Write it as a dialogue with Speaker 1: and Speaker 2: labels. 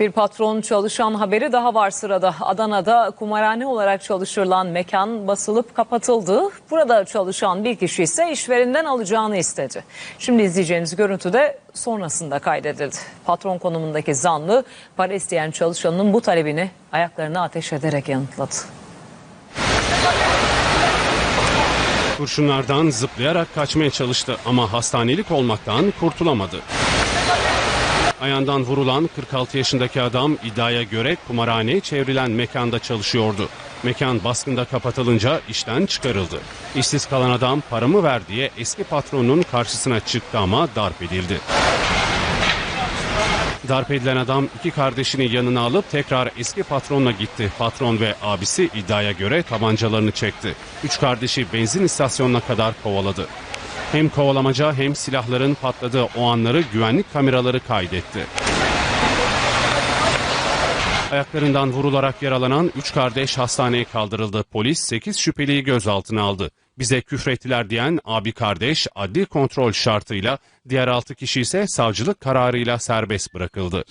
Speaker 1: Bir patron çalışan haberi daha var sırada. Adana'da kumarhane olarak çalıştırılan mekan basılıp kapatıldı. Burada çalışan bir kişi ise işverinden alacağını istedi. Şimdi izleyeceğiniz görüntü de sonrasında kaydedildi. Patron konumundaki zanlı para isteyen çalışanın bu talebini ayaklarına ateş ederek yanıtladı.
Speaker 2: Kurşunlardan zıplayarak kaçmaya çalıştı ama hastanelik olmaktan kurtulamadı. Ayağından vurulan 46 yaşındaki adam iddiaya göre kumarhaneye çevrilen mekanda çalışıyordu. Mekan baskında kapatılınca işten çıkarıldı. İşsiz kalan adam paramı ver diye eski patronunun karşısına çıktı ama darp edildi. Darp edilen adam iki kardeşini yanına alıp tekrar eski patronla gitti. Patron ve abisi iddiaya göre tabancalarını çekti. Üç kardeşi benzin istasyonuna kadar kovaladı. Hem kovalamaca hem silahların patladığı o anları güvenlik kameraları kaydetti. Ayaklarından vurularak yaralanan 3 kardeş hastaneye kaldırıldı. Polis 8 şüpheliyi gözaltına aldı. Bize küfrettiler diyen abi kardeş adli kontrol şartıyla diğer 6 kişi ise savcılık kararıyla serbest bırakıldı.